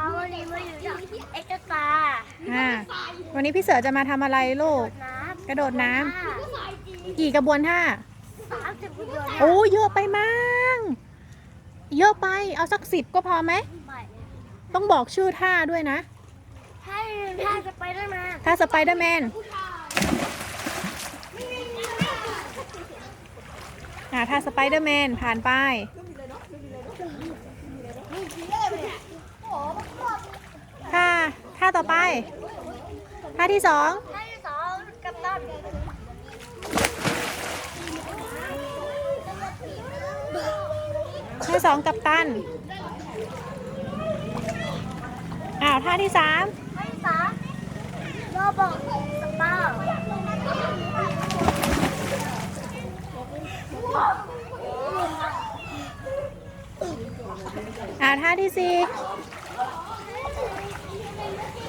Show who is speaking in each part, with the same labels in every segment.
Speaker 1: คะวันนี้มาอยู่ที่เอ็กซ์ตา
Speaker 2: อ่าวันนี้พี่เสือจะมาทำอะไรลูก
Speaker 1: น้
Speaker 2: กระโดดน้ำำกี่กระบวนท่า
Speaker 1: สามสิบกิโล
Speaker 2: โอ้เยอะไปมั้งเยอะไปเอาสักสิบก็พอไหม
Speaker 1: ไม่
Speaker 2: ต้องบอกชื่อท่าด้วยนะ
Speaker 1: ถ้าถ้าจะไปได้มา
Speaker 2: ท่าสไปเดอร์แมนอ่าท่าสไปเดอร์แมนผ่านไป ท่าท่าต่อไป ท่าที่สอง
Speaker 1: ท่าที่สองกับตัน
Speaker 2: ท่าสองกับตัน อ้าวท่าที่สาม
Speaker 1: ท่าที่สามโรบอกสปา
Speaker 2: อ่าท่าที่สี่
Speaker 1: ก็ฮีโร่หน้าแมน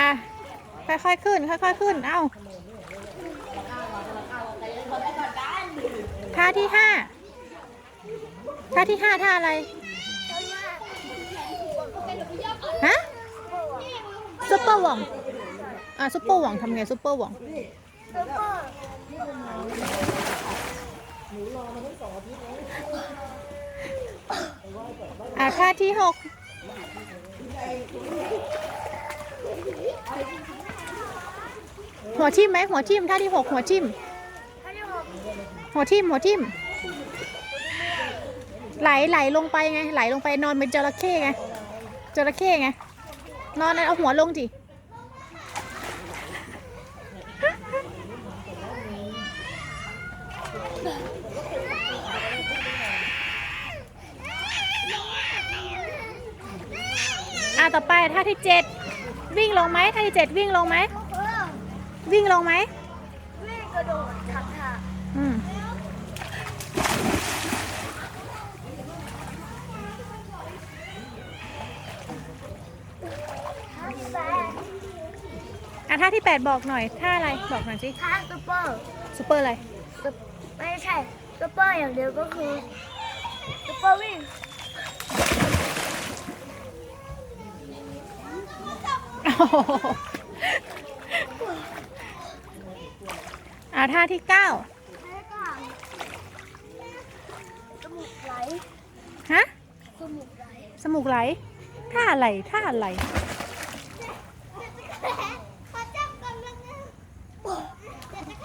Speaker 2: อะ ค่อยๆขึ้น ค่อยๆขึ้น เอ้าท่าที่ห้าท่าที่ห้าท่าอะไร ฮะซุปเปอร์หว่อง อะซุปเปอร์หว่องทำไงซุปเปอร์หว่อง
Speaker 1: ซูเป อร์
Speaker 2: อะท่าที่หกหัวทิ่มไหมหัวทิ่มท่าที่หกหัวทิ่ม
Speaker 1: ท่าที่หก
Speaker 2: หัวทิ่มหัวทิ่มไหลไหลลงไปไงไหลลงไปนอนเป็นจระเข้ไงจระเข้ไงนอนแล้วเอาหัวลงจิ อะต่อไปท่าที่เจ็ดวิ่งลงไหมท่าที่เจ็ดวิ่งลงไหม
Speaker 1: เออ
Speaker 2: วิ่งลงไหม
Speaker 1: วิ่งกระโดดขับถ่า
Speaker 2: อืม
Speaker 1: ท่าที่แปด
Speaker 2: อะท่าที่แปดบอกหน่อยท่าอะไรบอกหน่อยสิ
Speaker 1: ท่าซูเปอร์
Speaker 2: ซูเปอร์อะไร
Speaker 1: ซุป ไม่ใช่ซูเปอร์อย่างเดียวก็คือซูเปอร์วิ่ง
Speaker 2: อ่าท่าที่เก้า
Speaker 1: แล้วก็จมูกไหล
Speaker 2: ฮะ
Speaker 1: จมูกไหล
Speaker 2: สมุกไหลท่าอะไรท่าอะไร
Speaker 1: เขาจับกันแล้วนะ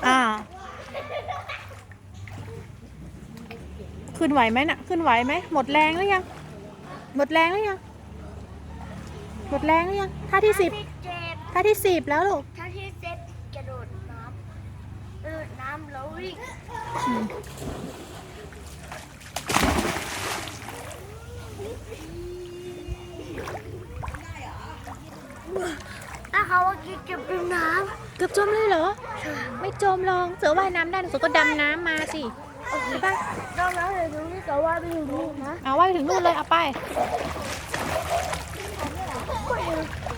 Speaker 2: อ่า ขึ้นไหวไหมน่ะ ขึ้นไหวไหม หมดแรงหรือยัง หมดแรงหรือยัง หมดแรงหรือยัง ท่าที่สิบ
Speaker 1: ที่เจ็ด
Speaker 2: ท่าที่สิบแล้วลูก
Speaker 1: ท่าที่เจ็ดกระโดดน้ำกระโดดน้ำแล้ววิ่ง
Speaker 2: อืม
Speaker 1: ถ้าเขาว่ากินเก็บเป็นน้
Speaker 2: เกือบจมเลยเหรอ ไม่จมหรอกเสือว่ายน้ำได้เสือก็ดำน้ำมาสิ ใช่ปะำ
Speaker 1: ต้องแล้วเดี๋ยวดูนี่แต่ว่าไม่อยู่นี่นะ
Speaker 2: เอาว่ายถึงนู่นเลยเอาไป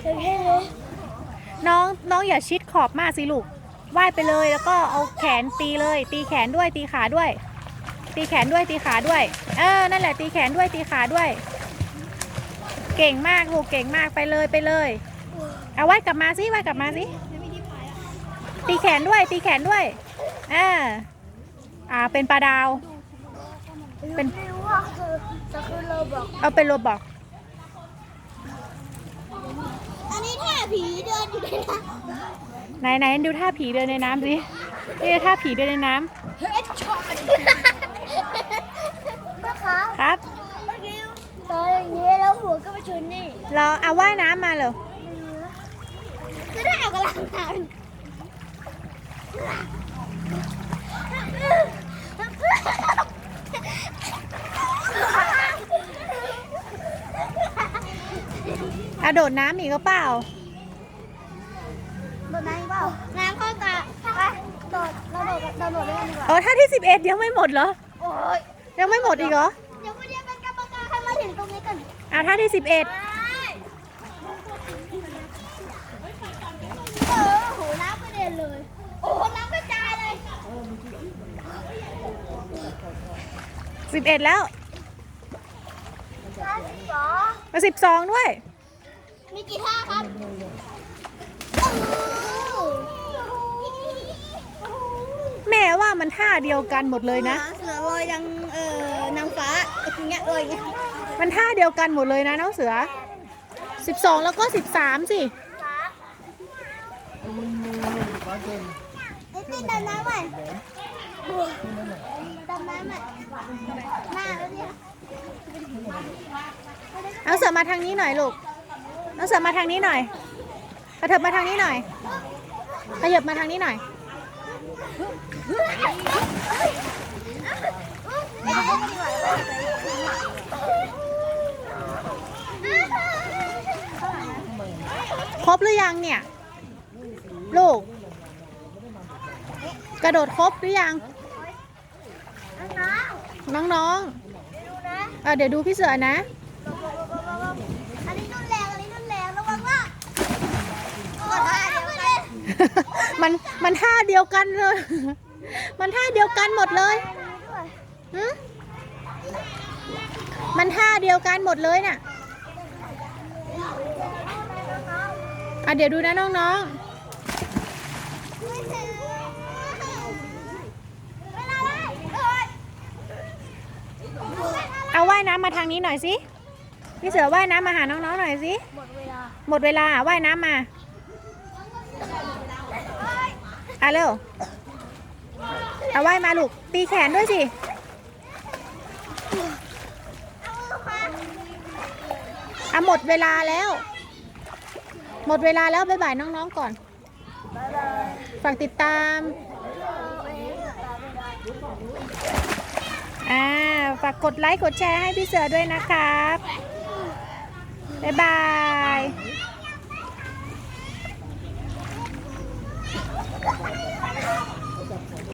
Speaker 1: เห็นแค่เลย
Speaker 2: น้องน้องอย่าชิดขอบมากสิลูกว่ายไปเลยแล้วก็เอาแขนตีเลย ตีแขนด้วยตีขาด้วย ตีแขนด้วยตีขาด้วย เออนั่นแหละตีแขนด้วยตีขาด้วย เก่งมากลูกเก่งมากไปเลยไปเลย เอาว่ายกลับมาสิว่ายกลับมาสิตีแขนด้วยตีแขนด้วยเออ อ่าเป็นปลาดาว เป็น
Speaker 1: ไม่รู้ว่าคือจะคือเราบอก
Speaker 2: เอาเป็นโรบอก
Speaker 1: อันนี้ท่าผีเดินอยู่ในน้
Speaker 2: ไหนไหนดูท่าผีเดินในน้ำสินี่ท่าผีเดินในน้ำำ
Speaker 1: เฮ้ยช็อตนะคะ
Speaker 2: ครับ
Speaker 1: เมื่อกี้ตอนอย่างนี้แล้วหัวก็ไปชนนี่
Speaker 2: เราเอาว่ายน้ำมาเลย
Speaker 1: คือถ้าเอากำลังทำ
Speaker 2: อะโดดน้ำอีกก็เปล่า
Speaker 1: โดดน้ำเปล่า น้ำก็กะไปโดดเราโดดเราโดดด้วยกันดีกว่า
Speaker 2: อ๋อท่าที่ 11 ยังไม่หมดเหรอ
Speaker 1: โอ้ย
Speaker 2: ยังไม่หมดอีกเหรอ
Speaker 1: เดี๋ยวไม่ได้เป็นกรรมการให้มาถึงตรงนี้กัน
Speaker 2: อะท่าที่ 11
Speaker 1: เออโหน้ำกระเด็นเลย โอ้โหน้ำกระจายเลย
Speaker 2: สิบเอ็ดแล้ว
Speaker 1: น้ำสอง
Speaker 2: มาสิบสองด้วย
Speaker 1: มีกี่ท่าครับ
Speaker 2: แม่ว่ามันท่าเดียวกันหมดเลยนะ
Speaker 1: เสือลอยดังเอ่อนางฟ้าอย่างเงี้ยเอ่ย
Speaker 2: มันท่าเดียวกันหมดเลยนะน้องเสือสิบสองแล้วก็สิบสามสิ
Speaker 1: นี่ดำน้ำใหม่ดำน้ำใหม่หน้าแล้วเนี่ย
Speaker 2: น้องเสือมาทางนี้หน่อยลูก น้องเสือมาทางนี้หน่อยกระเถิบมาทางนี้หน่อยขยับมาทางนี้หน่อยครบหรือยังเนี่ย ลูก กระโดดครบหรือยัง
Speaker 1: น้อง
Speaker 2: น้อง
Speaker 1: ๆดูนะ
Speaker 2: ๆอะเดี๋ยวดูพี่เสือนะ มันมันท่าเดียวกันเลย มันท่าเดียวกันหมดเลยหึมันท่าเดียวกันหมดเลยน่ะอะเดี๋ยวดูนะน้องๆเอาว่ายน้ำมาทางนี้หน่อยสิ พี่เสือว่ายน้ำมาหาน้องๆหน่อยสิ
Speaker 1: หมดเวลา
Speaker 2: หมดเวลาว่ายน้ำมา อะเร็วเอาไว้มาลูก ตีแขนด้วยสิเอาหมดเวลาแล้ว หมดเวลาแล้ว บ๊ายบายน้องๆก่อน ฝากติดตาม อ่า ฝากกดไลค์ กดแชร์ให้พี่เสือด้วยนะครับ บ๊ายบาย